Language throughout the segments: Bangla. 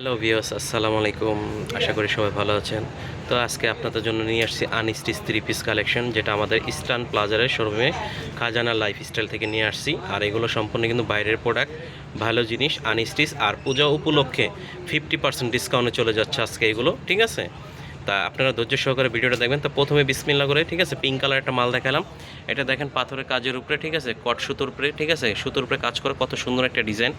হ্যালো ভিওস আসসালামু আলাইকুম। আশা করি সবাই ভালো আছেন। তো আজকে আপনাদের জন্য নিয়ে আসছি আনস্টিচ থ্রি পিস কালেকশন যেটা আমাদের ইস্টার্ন প্লাজারের শোরুমে খাজানা লাইফ স্টাইল থেকে নিয়ে আসছি। আর এগুলো সম্পূর্ণ কিন্তু বাইরের প্রোডাক্ট ভালো জিনিস, আনস্টিচ আর পূজা উপলক্ষে ফিফটি পার্সেন্ট ডিসকাউন্টে চলে যাচ্ছে আজকে এগুলো, ঠিক আছে? তা আপনারা ধৈর্য সহকারে ভিডিওটা দেখবেন। তো প্রথমে বিসমিল্লা করে, ঠিক আছে পিঙ্ক কালার একটা মাল দেখালাম। এটা দেখেন পাথরের কাজের উপরে, ঠিক আছে, কট সুতোর উপরে, ঠিক আছে, সুতোর উপরে কাজ করে কত সুন্দর একটা ডিজাইন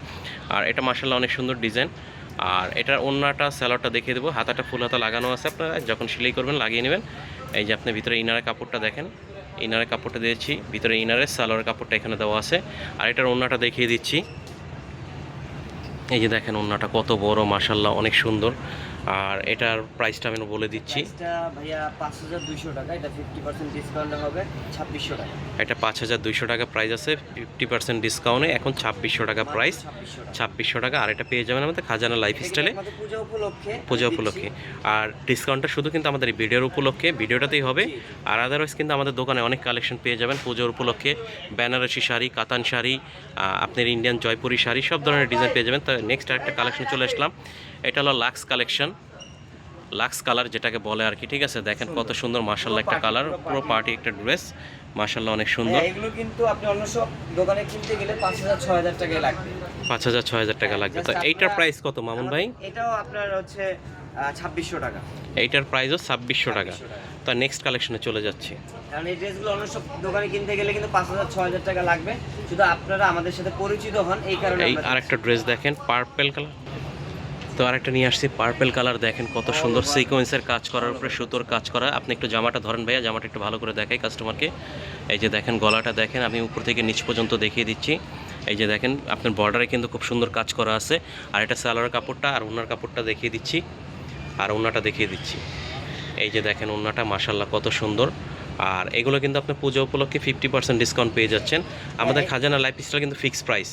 আর এটা মার্শাল্লাহ অনেক সুন্দর ডিজাইন আর এটার অন্যটা স্যালোয়ারটা দেখিয়ে দেবো। হাতাটা ফুল হাতা লাগানো আছে আপনারা। যখন সেলাই করবেন, লাগিয়ে নেবেন। এই যে আপনি ভিতরে ইনারের কাপড়টা দেখেন। ইনারের কাপড়টা দিয়েছি। ভিতরে ইনারের স্যালোয়ার কাপড়টা এখানে দেওয়া আছে। আর এটার অন্যটা দেখিয়ে দিচ্ছি। এই যে দেখেন অন্যটা কত বড় মাসাল্লাহ অনেক সুন্দর। আর এটার প্রাইসটা আমি বলে দিচ্ছি। ভাইয়া পাঁচ হাজার দুইশো টাকা এটা ফিফটি পার্সেন্ট ডিসকাউন্টে হবে ছাব্বিশশো টাকা। এটা পাঁচ হাজার দুইশো টাকা প্রাইস আছে ফিফটি পার্সেন্ট ডিসকাউন্টে এখন ছাব্বিশশো টাকা প্রাইস ছাব্বিশশো টাকা। আর এটা পেয়ে যাবেন আমাদের খাজানা লাইফ স্টাইলে পূজা উপলক্ষে পূজা উপলক্ষে। আর ডিসকাউন্টটা শুধু কিন্তু আমাদের এই ভিডিওর উপলক্ষে ভিডিওটাতেই হবে। আর আদারওয়াইজ কিন্তু আমাদের দোকানে অনেক কালেকশন পেয়ে যাবেন পুজোর উপলক্ষে। বেনারসি শাড়ি কাতান শাড়ি আপনার ইন্ডিয়ান জয়পুরি শাড়ি সব ধরনের ডিজাইন পেয়ে যাবেন। তো নেক্সট আরেকটা কালেকশন চলে আসলাম। এটা হলো লাক্স কালেকশন লাক্স কালার যেটাকে বলে আর কি ঠিক আছে? দেখেন কত সুন্দর মার্শাল্লাহ একটা কালার পুরো পার্টি। একটা ড্রেস মার্শাল্লাহ অনেক সুন্দর। হ্যাঁ, এগুলো কিন্তু আপনি অন্য সব দোকানে কিনতে গেলে পাঁচ হাজার ছয় হাজার টাকায় লাগবে। পাঁচ হাজার ছয় হাজার টাকা লাগবে। তো এইটার প্রাইস কত মামুন ভাই? এটাও আপনার হচ্ছে ছাব্বিশশো টাকা। এইটার প্রাইসও ছাব্বিশশো টাকা। 2600 টাকা। তো নেক্সট কালেকশনে চলে যাচ্ছি। কারণ এই ড্রেসগুলো অন্য সব দোকানে কিনতে গেলে কিন্তু পাঁচ হাজার ছয় হাজার টাকা লাগবে। শুধু আপনারা আমাদের সাথে পরিচিত হন এই কারণে এই আরেকটা ড্রেস দেখেন পার্পেল কালার তো আরেকটা নিয়ে আসছি পার্পেল কালার দেখেন কত সুন্দর সিকোয়েন্সের কাজ করার উপরে সুতোর কাজ করা। আপনি একটু জামাটা ধরেন ভাইয়া, জামাটা একটু ভালো করে দেখাই কাস্টমারকে এই যে দেখেন গলাটা দেখেন, আমি উপর থেকে নিচ পর্যন্ত দেখিয়ে দিচ্ছি। এই যে দেখেন, আপনার বর্ডারে কিন্তু খুব সুন্দর কাজ করা আছে। আর এটা সালোয়ার কাপড়টা আর ওনার কাপড়টা দেখিয়ে দিচ্ছি। আর ওনাটা দেখিয়ে দিচ্ছি। এই যে দেখেন ওনাটা মাসাল্লাহ কত সুন্দর। আর এগুলো কিন্তু আপনি পুজো উপলক্ষে ফিফটি পার্সেন্ট ডিসকাউন্ট পেয়ে যাচ্ছেন। আমাদের খাজানা লাইফ স্টাইল কিন্তু ফিক্সড প্রাইস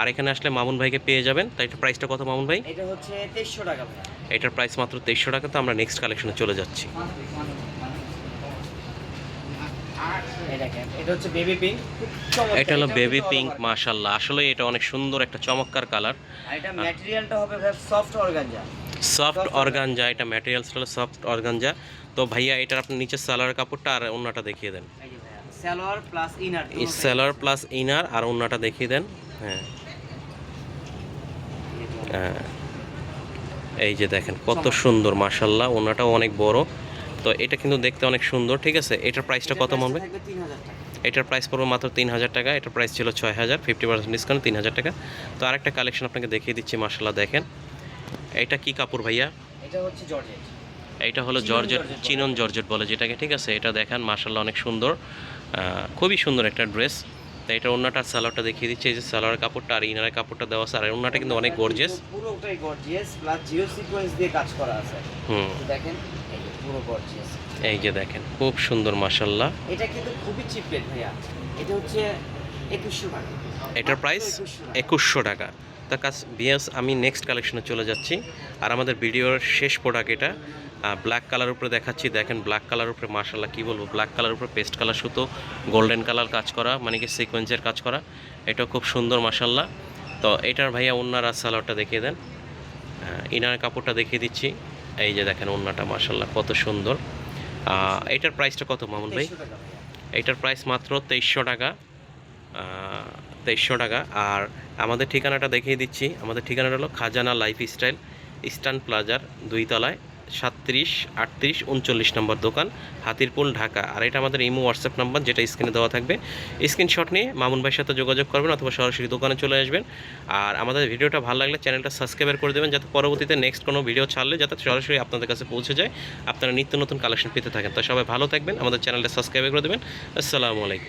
আর এখানে আসলে মামুন ভাইকে পেয়ে যাবেন। তাই এটা প্রাইসটা কত মামুন ভাই? এটা হচ্ছে তেইশশো টাকা এটার প্রাইস মাত্র তেইশশো টাকা তো আমরা নেক্সট কালেকশনে চলে যাচ্ছি। এটা হচ্ছে বেবি পিঙ্ক এটা হলো বেবি পিঙ্ক মাশাল্লাহ আসলে এটা অনেক সুন্দর একটা চমৎকার কালার এটা ম্যাটেরিয়ালটা হবে সফট অর্গানজা সফট অর্গানজা এটা ম্যাটেরিয়ালসটা হলো সফট অর্গানজা তো ভাইয়া এটার আপনি নিচে সালোয়ার কাপড়টা আর অন্যটা দেখিয়ে দেন। সালোয়ার প্লাস ইনার সেলার প্লাস ইনার আর অন্যটা দেখিয়ে দেন। হ্যাঁ। হ্যাঁ। এই যে দেখেন কত সুন্দর মাশাল্লাহ ওনাটাও অনেক বড়। তো এটা কিন্তু দেখতে অনেক সুন্দর ঠিক আছে? এটার প্রাইসটা কত মানবে এটার প্রাইস পড়বে মাত্র তিন হাজার টাকা এটার প্রাইস ছিল ছয় হাজার ফিফটি পার্সেন্ট ডিসকাউন্ট তিন হাজার টাকা। তো আরেকটা কালেকশন আপনাকে দেখিয়ে দিচ্ছি মার্শাল্লাহ দেখেন। এটা কি কাপড় ভাইয়া? এটা হচ্ছে জর্জেট। এইটা হলো জর্জেট চিনন জর্জেট বলে যেটাকে ঠিক আছে? এটা দেখেন মার্শাল্লাহ অনেক সুন্দর। খুবই সুন্দর একটা ড্রেস। তো এটা অন্যটার সালোয়ারটা দেখিয়ে দিচ্ছে এই যে সালোয়ার কাপড়টা আর ইনারের কাপড়টা দেওয়া আছে। আর অন্যটা কিন্তু অনেক গর্জিয়াস পুরোটাই গর্জিয়াস প্লাস জিও সিকোয়েন্স দিয়ে কাজ করা আছে। হুম। দেখেন পুরো গর্জিয়াস এই যে দেখেন খুব সুন্দর মার্শাল্লাহ এটা কিন্তু খুবই চিপ রেট ভাইয়া। এটা হচ্ছে একুশশো টাকা। এটার প্রাইস একুশশো টাকা। কাছ বিয়াস আমি নেক্সট কালেকশনে চলে যাচ্ছি। আর আমাদের ভিডিওর শেষ প্রোডাক্ট এটা। ব্ল্যাক কালার উপরে দেখাচ্ছি। দেখেন ব্ল্যাক কালার উপরে মার্শাল্লাহ কী বলব? ব্ল্যাক কালার উপরে পেস্ট কালার সুতো গোল্ডেন কালার কাজ করা মানে কি সিকোয়েন্সের কাজ করা। এটা খুব সুন্দর মার্শাল্লাহ তো এটার ভাইয়া ওনার আর সালোয়ারটা দেখিয়ে দেন। ইনার কাপড়টা দেখিয়ে দিচ্ছি। এই যে দেখেন ওনাটা মার্শাল্লাহ কত সুন্দর। এটার প্রাইসটা কত মামুন ভাই? 2300 টাকা। ভাইয়া। এইটার প্রাইস মাত্র তেইশশো টাকা। তেইশশো টাকা। আর আমাদের ঠিকানাটা দেখিয়ে দিচ্ছি। আমাদের ঠিকানাটা হলো খাজানা লাইফ স্টাইল ইস্টার্ন প্লাজার দুই তলায় সাতত্রিশ, আটত্রিশ, উনচল্লিশ নম্বর দোকান, হাতিরপুল, ঢাকা। আর এটা আমাদের ইমো, হোয়াটসঅ্যাপ নাম্বার, যেটা স্ক্রিনে দেওয়া থাকবে। স্ক্রিনশট নিয়ে মামুন ভাইয়ের সাথে যোগাযোগ করবেন অথবা সরাসরি দোকানে চলে আসবেন। আর আমাদের ভিডিওটা ভালো লাগলে চ্যানেলটা সাবস্ক্রাইব করে দেবেন, যাতে পরবর্তীতে নেক্সট কোনো ভিডিও ছাড়লে যাতে সরাসরি আপনাদের কাছে পৌঁছে যায়। আপনারা নিত্য নতুন কালেকশন পেতে থাকেন। তো সবাই ভালো থাকবেন। আমাদের চ্যানেলটা সাবস্ক্রাইব করে দেবেন। আসসালামু আলাইকুম।